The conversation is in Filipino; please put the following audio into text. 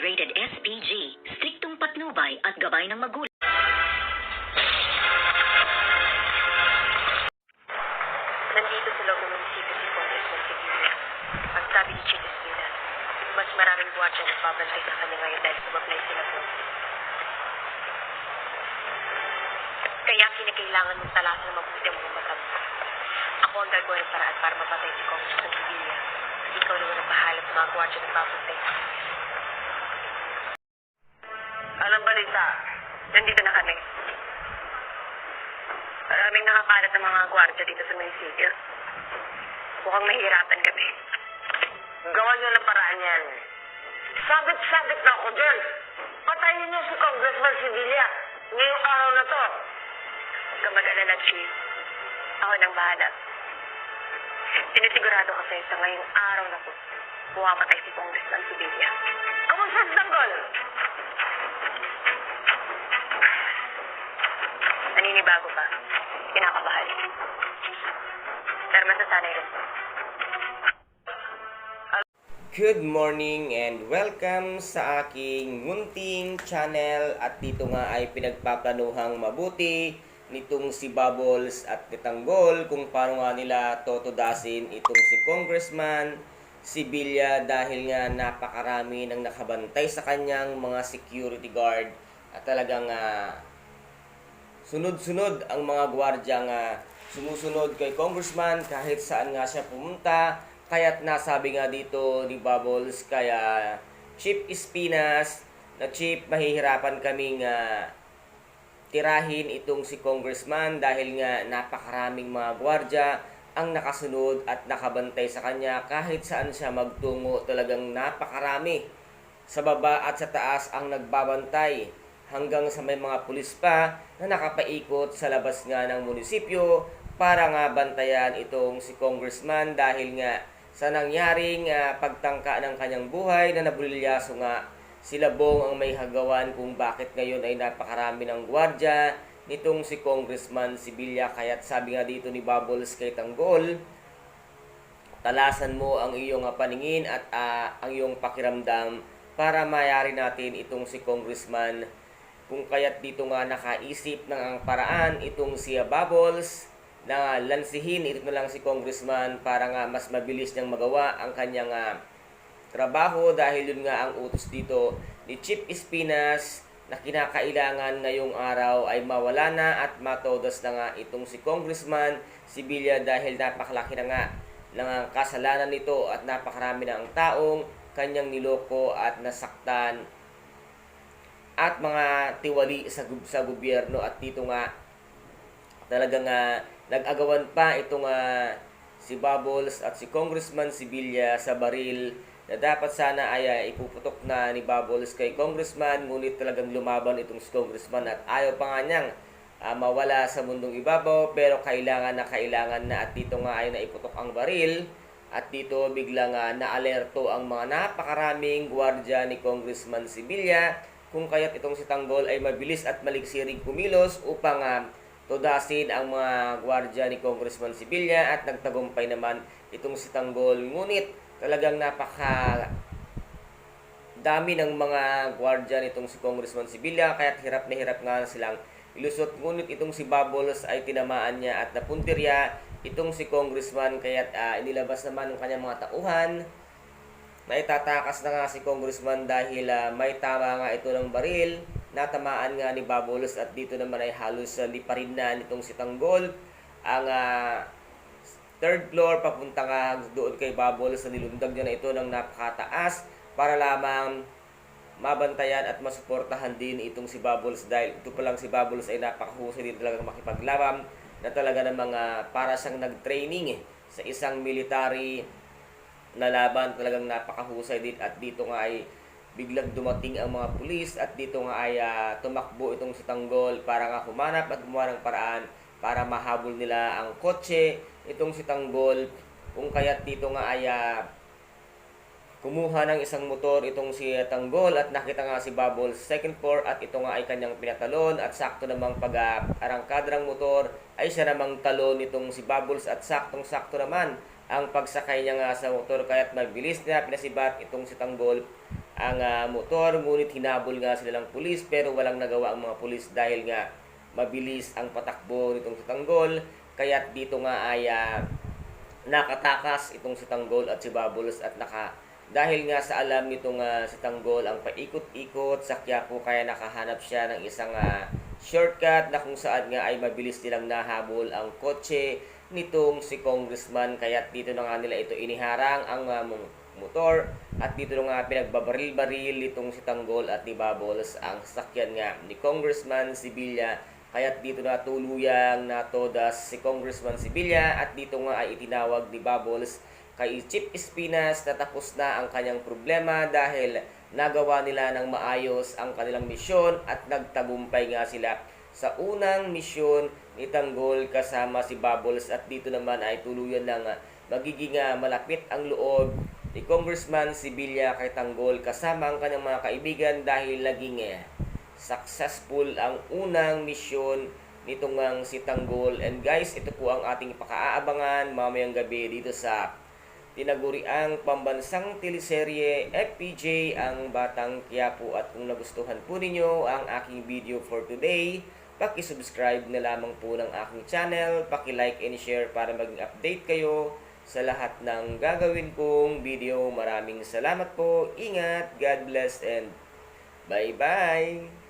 rated SPG, striktong patnubay at gabay ng magulang. Nandito sa loob ng munisipyo si Congressman Sevilla. Ang sabi ni Chief Espina, mas maraming buwatsa na babantay sa kanya ngayon dahil sumablay sila po. Kaya kinakailangan mong talasan ng mabuti ang mga. Ako ang gagawa ng paraan para mapatay si Congressman Sevilla. Ikaw naman ang bahala sa mga babantay sa kanya. Anong balita? Nandito na kami. Maraming nakakalat ng mga gwardiya dito sa munisipyo. Mukhang nahihirapan kami. Gawan nyo ng paraan yan. Sabit-sabit na ako dyan. Patayin niyo si Congressman Sevilla. Ngayong araw na to. Huwag kang mag-alala, Chief. Ako nang bahala. Sinisigurado ko sa'yo sa ngayong araw na to, pumapatay si Congressman Sibilia. Naninibago pa. Kinakabahan. Pero masasanay rin. Good morning and welcome sa aking munting channel at dito nga ay pinagpaplanuhang mabuti nitong si Bubbles at ni Tanggol kung paano nga nila totodasin itong si Congressman Sibilya dahil nga napakarami ng nakabantay sa kanyang mga security guard at talagang ah, sunod-sunod ang mga gwardya nga sumusunod kay congressman kahit saan nga siya pumunta. Kaya't nasabi nga dito ni Bubbles kaya Chief Espinas na Chief mahihirapan kaming nga tirahin itong si congressman dahil nga napakaraming mga gwardya ang nakasunod at nakabantay sa kanya. Kahit saan siya magtungo talagang napakarami. Sa baba at sa taas ang nagbabantay hanggang sa may mga pulis pa na nakapaikot sa labas nga ng munisipyo para nga bantayan itong si congressman dahil nga sa nangyaring ah, pagtangka ng kanyang buhay na nabulilyaso nga. Sila bong ang may hagawan kung bakit ngayon ay napakarami ng gwardya nitong si Congressman Sibilya kaya't sabi nga dito ni Bubbles kay Tanggol talasan mo ang iyong ah, paningin at ah, ang iyong pakiramdam para mayari natin itong si Congressman kung kaya't dito nga nakaisip ng ang paraan itong si Bubbles na lansihin ito na lang si Congressman para nga mas mabilis niyang magawa ang kanyang ah, trabaho dahil yun nga ang utos dito ni Chief Espinas na kinakailangan ngayong araw ay mawala na at matodas na nga itong si Congressman Sibilya dahil napakalaki na nga ng kasalanan nito at napakarami na ang taong kanyang niloko at nasaktan at mga tiwali sa, sa gobyerno at dito nga talagang nga nag-agawan pa itong ah, si Bubbles at si Congressman Sibilya sa baril na dapat sana ay ah, ipuputok na ni Bubbles kay Congressman. Ngunit talagang lumaban itong si Congressman at ayaw pa nga niyang ah, mawala sa mundong ibabaw. Pero kailangan na kailangan na at dito nga ay naiputok ang baril. At dito biglang nga naalerto ang mga napakaraming gwardya ni Congressman Sibilya kung kaya't itong si Tanggol ay mabilis at maliksiring kumilos upang ah, tudasin ang mga gwardya ni Congressman Sibilya at nagtagumpay naman itong si Tanggol. Ngunit talagang napaka dami ng mga gwardya nitong si Congressman Sibilya kaya't hirap na hirap nga silang ilusot. Ngunit itong si Bubbles ay tinamaan niya at napuntirya itong si Congressman kaya't ah, inilabas naman ang kanyang mga tauhan Naitatakas na nga si Congressman dahil ah, may tama nga ito ng baril. Natamaan nga ni Babolos at dito naman ay halos uh, liparin na nitong si Tanggol. Ang ah, third floor papunta nga doon kay Babolos na nilundag niya na ito ng napakataas para lamang mabantayan at masuportahan din itong si Bubbles dahil ito pa lang si Bubbles ay napakahusay din talagang makipaglaban na talaga ng mga para siyang nag-training eh, sa isang military na laban talagang napakahusay din. At dito nga ay biglang dumating ang mga pulis at dito nga ay ah, tumakbo itong si Tanggol para nga humanap at gumawa ng paraan para mahabol nila ang kotse itong si Tanggol. Kung kaya't dito nga ay ah, kumuha ng isang motor itong si Tanggol at nakita nga si Bubbles sa second floor at ito nga ay kanyang pinatalon at sakto namang pag ah, arangkadrang motor ay siya namang talon itong si Bubbles at saktong sakto naman ang pagsakay niya nga sa motor kaya't mabilis na pinasibat itong si Tanggol. Ang ah, motor ngunit hinabol nga sila ng pulis pero walang nagawa ang mga pulis dahil nga mabilis ang patakbo nitong si Tanggol. Kaya't dito nga ay ah, nakatakas itong si Tanggol at si Bubbles at naka dahil nga sa alam nitong ah, si Tanggol ang paikot-ikot sa Quiapo kaya nakahanap siya ng isang ah, shortcut na kung saan nga ay mabilis nilang nahabol ang kotse nitong si congressman. Kaya dito na nga nila ito iniharang ang mo- motor. At dito na nga pinagbabaril-baril nitong si Tanggol at ni Bubbles ang sasakyan nga ni Congressman Sibilya kaya dito na tuluyang natodas si Congressman Sibilya at dito nga ay itinawag ni Bubbles kay Chief Espinas na tapos na ang kanyang problema dahil nagawa nila ng maayos ang kanilang misyon at nagtagumpay nga sila sa unang misyon ni Tanggol kasama si Bubbles at dito naman ay tuluyan ng magiging ah, malapit ang loob ni Congressman Sibilya kay Tanggol kasama ang kanyang mga kaibigan dahil naging eh, successful ang unang misyon nitong si Tanggol. And guys, ito po ang ating pakaaabangan mamayang gabi dito sa tinaguriang pambansang teleserye FPJ ang Batang Quiapo at kung nagustuhan po ninyo ang aking video for today, paki-subscribe na lamang po ng aking channel, paki-like and share para maging update kayo sa lahat ng gagawin kong video. Maraming salamat po. Ingat, God bless and bye-bye.